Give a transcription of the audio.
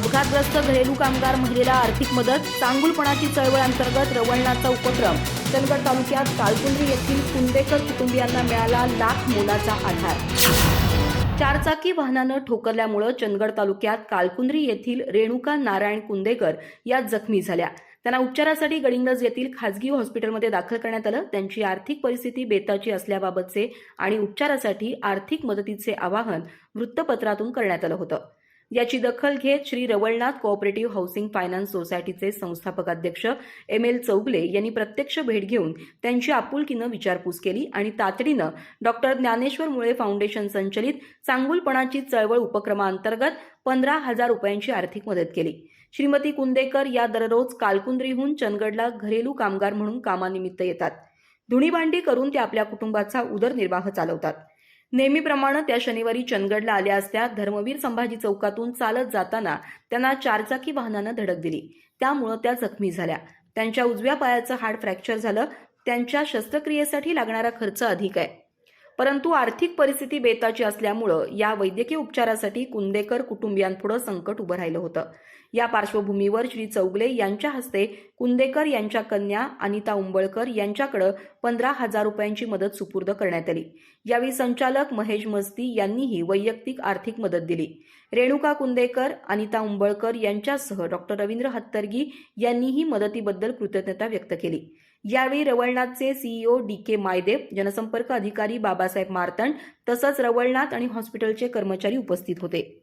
अपघातग्रस्त घरेलू कामगार महिलेला आर्थिक मदत चांगुलपणाची चळवळ अंतर्गत रवळनाथचा उपक्रम. चंदगड तालुक्यात कालकुंद्री येथील कुंदेकर कुटुंबियांना मिळाला लाख मोलाचा आधार. चारचाकी वाहनानं ठोकरल्यामुळं चंदगड तालुक्यात कालकुंद्री येथील रेणुका नारायण कुंदेकर या जखमी झाल्या. त्यांना उपचारासाठी गडिंगज येथील खासगी हॉस्पिटलमध्ये दाखल करण्यात आलं. त्यांची आर्थिक परिस्थिती बेताची असल्याबाबतचे आणि उपचारासाठी आर्थिक मदतीचे आवाहन वृत्तपत्रातून करण्यात आलं होतं. याची दखल घेत Shri Rawalnath cooperative housing finance सोसायटीचे संस्थापक अध्यक्ष एम एल चौगले यांनी प्रत्यक्ष भेट घेऊन त्यांची आपुलकीनं विचारपूस केली आणि तातडीनं डॉक्टर ज्ञानेश्वर मुळे फाउंडेशन संचलित चांगुलपणाची चळवळ उपक्रमाअंतर्गत पंधरा हजार रुपयांची आर्थिक मदत केली. श्रीमती कुंदेकर या दररोज कालकुंद्रीहून चंदगडला घरेलू कामगार म्हणून कामानिमित्त येतात. धुणीभांडी करून ते आपल्या कुटुंबाचा उदरनिर्वाह चालवतात. नेहमीप्रमाणे त्या शनिवारी चंदगडला आल्या असत्या. धर्मवीर संभाजी चौकातून चालत जाताना त्यांना चारचाकी वाहनानं धडक दिली. त्यामुळं त्या जखमी झाल्या. त्यांच्या उजव्या पायाचं हाड फ्रॅक्चर झालं. त्यांच्या शस्त्रक्रियेसाठी लागणारा खर्च अधिक आहे. परंतु आर्थिक परिस्थिती बेताची असल्यामुळं या वैद्यकीय उपचारासाठी कुंदेकर कुटुंबियांपुढं संकट उभं राहिलं होतं. या पार्श्वभूमीवर श्री चौगले यांच्या हस्ते कुंदेकर यांच्या कन्या अनिता उंबळकर यांच्याकडे पंधरा हजार रुपयांची मदत सुपूर्द करण्यात आली. यावेळी संचालक महेश मस्ती यांनीही वैयक्तिक आर्थिक मदत दिली. रेणुका कुंदेकर अनिता उंबळकर यांच्यासह डॉक्टर रवींद्र हत्तरगी यांनीही मदतीबद्दल कृतज्ञता व्यक्त केली. यावेळी रवळनाथचे सीईओ डी के मायदेव जनसंपर्क अधिकारी बाबासाहेब मार्तंड तसंच रवळनाथ आणि हॉस्पिटलचे कर्मचारी उपस्थित होते.